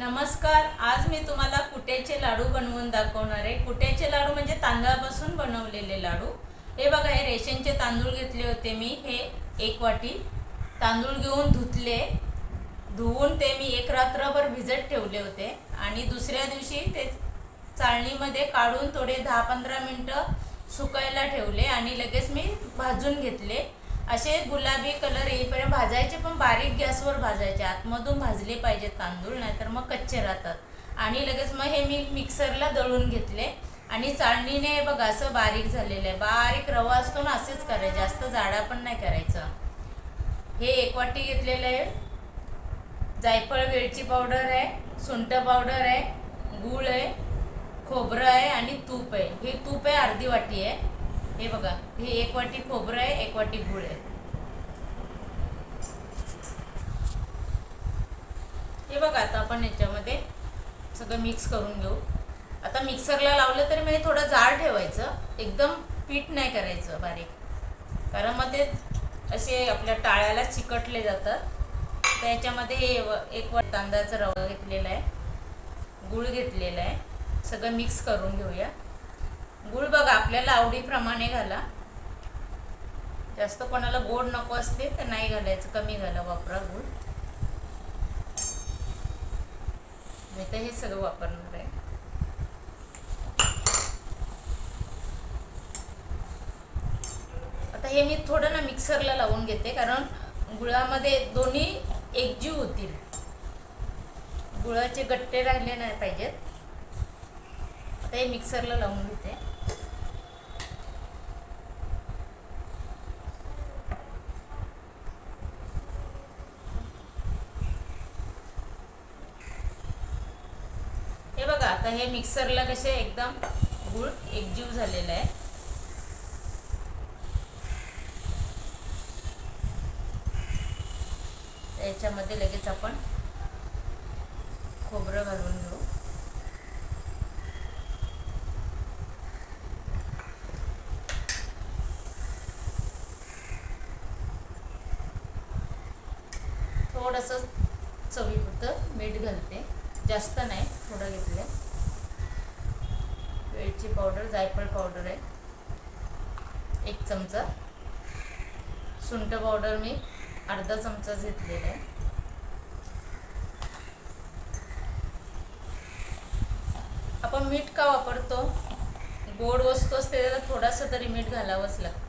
नमस्कार आज मी तुम्हाला कुट्याचे लाडू बनवून दाखवणार आहे. कुट्याचे लाडू म्हणजे तांदळापासून बनवलेले लाडू. हे बघा हे रेशनचे तांदूळ घेतले होते मी. हे एक वाटी तांदूळ घेऊन धुतले. धुवून ते मी एक रात्रभर भिजत ठेवले होते. आणि दुसऱ्या दिवशी ते चाळणीमध्ये काढून थोडे दहा पंधरा मिनटं सुकायला ठेवले आणि लगेच मी भाजून घेतले. असे गुलाबी कलर येईपर्यंत भाजायचे पण बारीक गॅसवर भाजायचे. आतमधून भाजले पाहिजेत तांदूळ नाहीतर मग कच्चे राहतात. आणि लगेच मग हे मी मिक्सरला दळून घेतले. आणि चाळणीने बघा असं बारीक झालेलं आहे. बारीक रवा असतो ना असेच करायचे. जास्त जाडा पण नाही करायचं. हे एक वाटी घेतलेलं आहे. जायफळ वेलची पावडर आहे सुंठ पावडर आहे गूळ आहे खोबरं आहे आणि तूप आहे. हे तूप आहे अर्धी वाटी आहे. हे बघा हे एक वाटी खोबरं आहे एक वाटी गूळ आहे. हे बघा आता आपण याच्यामध्ये सगळं मिक्स करून घेऊ. आता मिक्सरला लावलं तरी म्हणजे थोडं जाड ठेवायचं. एकदम पीठ नाही करायचं बारीक. कारण मग ते असे आपल्या टाळ्याला चिकटले जातात. त्याच्यामध्ये हे एक वाट तांदळाचा रवा घेतलेला आहे. गूळ घेतलेला आहे. सगळं मिक्स करून घेऊया. गुळ बघा आपल्याला आवडीप्रमाणे घाला. जास्त कोणाला गोड नको असते तर नाही घालायचं कमी घाला वापरा गूळ. मी तर हे सगळं वापरणार आहे. आता हे मी थोडं ना मिक्सरला लावून घेते कारण गुळामध्ये दोन्ही एकजीव होतील. गुळाचे गट्टे राहिले नाही पाहिजेत. आता हे मिक्सरला लावून घेते हे बघा आता हे मिक्सरला कसे एकदम गुळ एकजीव झालेला आहे. याच्यामध्ये लगेच आपण खोबरं घालून घेऊ. थोडंसं चवीपुरतं मीठ घालते. जास्त नाही थोडं घेतलं वेलची पावडर जायफळ पावडर आहे. एक चमचा. सुंठ पावडर मी अर्धा चमचा घेतलेला आहे. आपण मीठ का वापरतो? गोड वस्तू असते त्याला थोडासा तरी मीठ घालावंच लागतं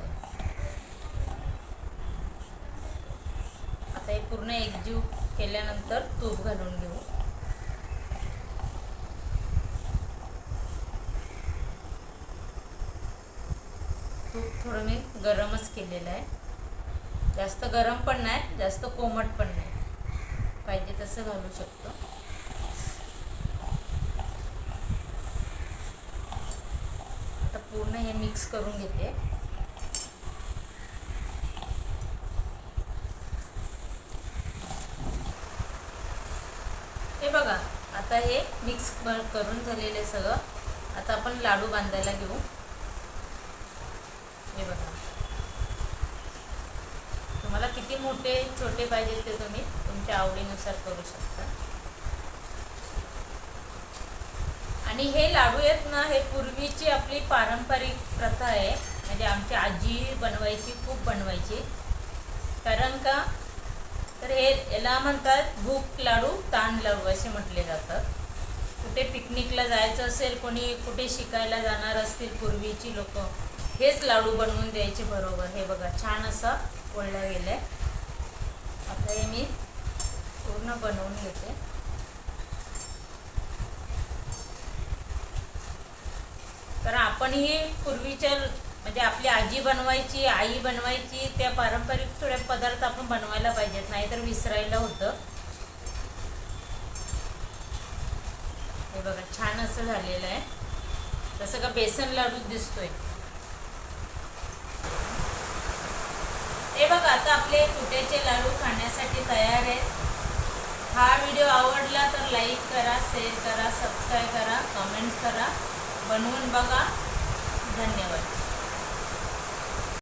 आता हे पूर्ण एकजीव केल्यानंतर तूप घालून घेऊ. तूप थोडं मी गरमच केलेलं आहे. जास्त गरम पण नाही जास्त कोमट पण नाही. पाहिजे तसं घालू शकतो. आता पूर्ण हे मिक्स करून घेते. हे बघा आता हे मिक्स करून झालेले सगळं. आता आपण लाडू बांधायला घेऊ. हे बघा. तुम्हाला किती मोठे छोटे पाहिजे ते तुम्ही तुमच्या आवडीनुसार करू शकता. आणि हे लाडू आहेत ना हे पूर्वीची आपली पारंपरिक प्रथा आहे. म्हणजे आमची आजी बनवायची खूप बनवायची. कारण का? तर हे याला म्हणतात भूक लाडू ताण लाडू असे म्हटले जातात. कुठे पिकनिकला जायचं असेल कोणी कुठे शिकायला जाणार असतील पूर्वीची लोक हेच लाडू बनवून द्यायचे बरोबर. हे बघा छान असं ओळलं गेलाय. आता हे मी पूर्ण बनवून घेते. कारण आपणही पूर्वीच्या म्हणजे आपली आजी बनवायची आई बनवायची त्या पारंपरिक थोडे पदार्थ आपण बनवायला पाहिजेत नाहीतर विसरायला होतं. हे बघा छान असं झालेलं आहे. तसं का बेसन लाडू दिसतोय. हे बघा आता आपले कुट्याचे लाडू खाण्यासाठी तयार आहेत. हा व्हिडिओ आवडला तर लाईक करा शेअर करा सबस्क्राईब करा कमेंट्स करा. बनवून बघा. धन्यवाद.